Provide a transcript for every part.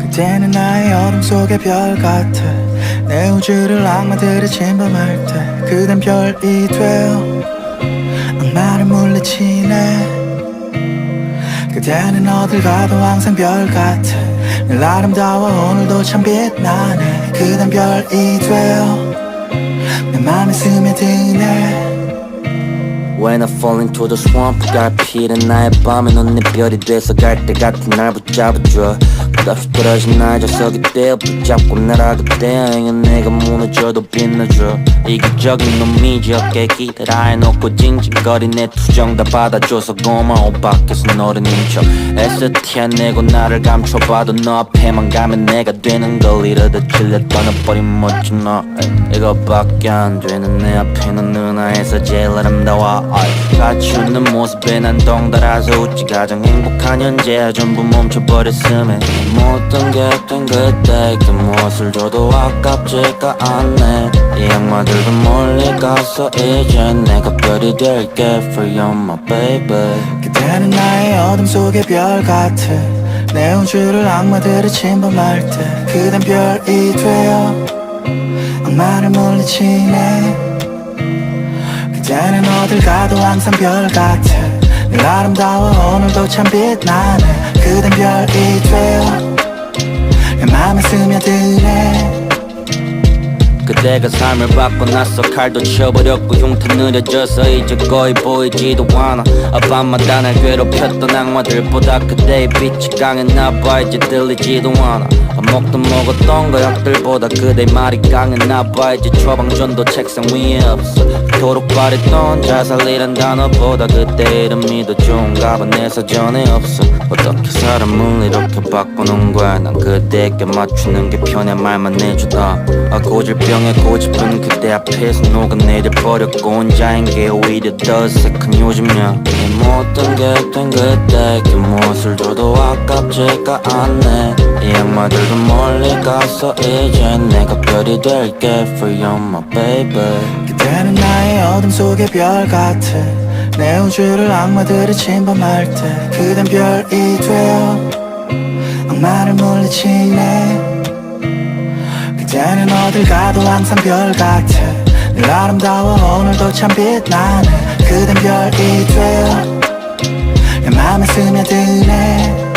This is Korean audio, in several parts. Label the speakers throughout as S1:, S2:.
S1: 그대는 나의 얼음 속의 별 같아. 내 우주를 악마들이 침범할 때 그댄 별이 되어 엄마를 몰래 치네. 그대는 어딜 가도 항상 별 같아. 늘 아름다워 오늘도 참 빛나네. 그댄 별이 되어 내 맘에 스며드네.
S2: When I fall into the swamp 갈피는 나의 밤에 넌내 별이 돼서 갈 때 같은 날 붙잡아줘 끝없이 떨어진 날 저석이 떼어 붙잡고 날아가대 행은 내가 무너져도 빛나줘 이기적인 놈이지 어깨 기대라 해놓고 징징거린 내 투정 다 받아줘서 고마워 밖에서 너를 인척 애써 티내고 나를 감춰봐도 너 앞에만 가면 내가 되는 걸 이러다 질려 떠나버린 멋진 너. 이거밖에 안 되는 내 앞에 는 누나에서 제일 아름다워 같이. 웃는 모습에 난 덩달아서 웃지. 가장 행복한 현재야. 전부 멈춰버렸음에. 모든 게된 그때 그 무엇을 줘도 아깝지가 않네. 이 악마들도 멀리 가서 이제 내가 별이 될게 For you my baby.
S1: 그대는 나의 어둠 속의 별 같아. 내 우주를 악마들이 침범할 때 그댄 별이 되어 악마를 물리치네 그대는 어딜 가도 항상 별 같아. 늘 아름다워 오늘도 참 빛나네. 그댄 별이 되어 내 맘에 스며드네
S2: 그대가 삶을 바꿔 놨어. 칼도 쳐버렸고 흉터 느려져서 이제 거의 보이지도 않아. 아, 밤마다 날 괴롭혔던 악마들보다 그대의 빛이 강했나봐. 이제 들리지도 않아. 밥 먹던 먹었던 거역들보다 그대의 말이 강했나봐. 이제 처방전도 책상 위에 없어. 그토록 바랬던 자살이란 단어보다 그대 이름이 더 좋은가 봐내 사전에 없어. 어떻게 사람을 이렇게 바꾸는 거야? 난 그대에게 맞추는 게 편해. 말만 해주다. 아 고질병에 고집은 그대 앞에서 녹아내려 버렸고 혼자인 게 오히려 더 어색한 요즘이야. 내 모든 게된 그때? 그 무엇을 줘도 아깝지가 않네. 이 악마들도 멀리 가서 이제 내가 별이 될게 For you my baby.
S1: 그대는 나의 어둠 속의 별 같아. 내 우주를 악마들이 침범할 때 그댄 별이 되어 악마를 물리치네 그대는 어딜 가도 항상 별 같아. 늘 아름다워 오늘도 참 빛나네. 그댄 별이 되어 내 맘에 스며드네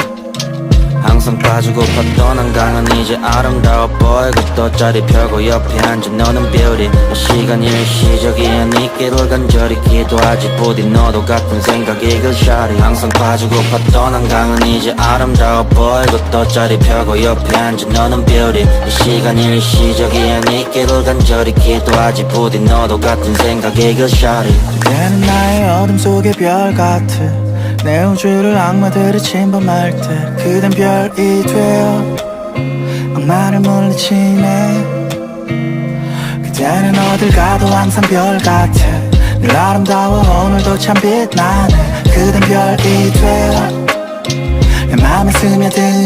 S2: 항상 빠지고 봤던 한강은 이제 아름다워 보이고 또 자리 펴고 옆에 앉은 너는 beauty. 시간 일시적이 아니 길을 간절히 기도하지. 부디 너도 같은 생각이 글샤리. 항상 빠지고 봤던 한강은 이제 아름다워 보이고 또 자리 펴고 옆에 앉은 너는 beauty. 시간 일시적이 아니 길을 간절히 기도하지. 부디 너도 같은 생각이 글샤리.
S1: 그대는 나의 어둠 속의 별 같아 내 우주를 악마들이 침범할 때 그댄 별이 되어 악마를 물리치네. 그대는 어딜 가도 항상 별 같아. 늘 아름다워 오늘도 참 빛나네. 그댄 별이 되어 내 맘에 스며드네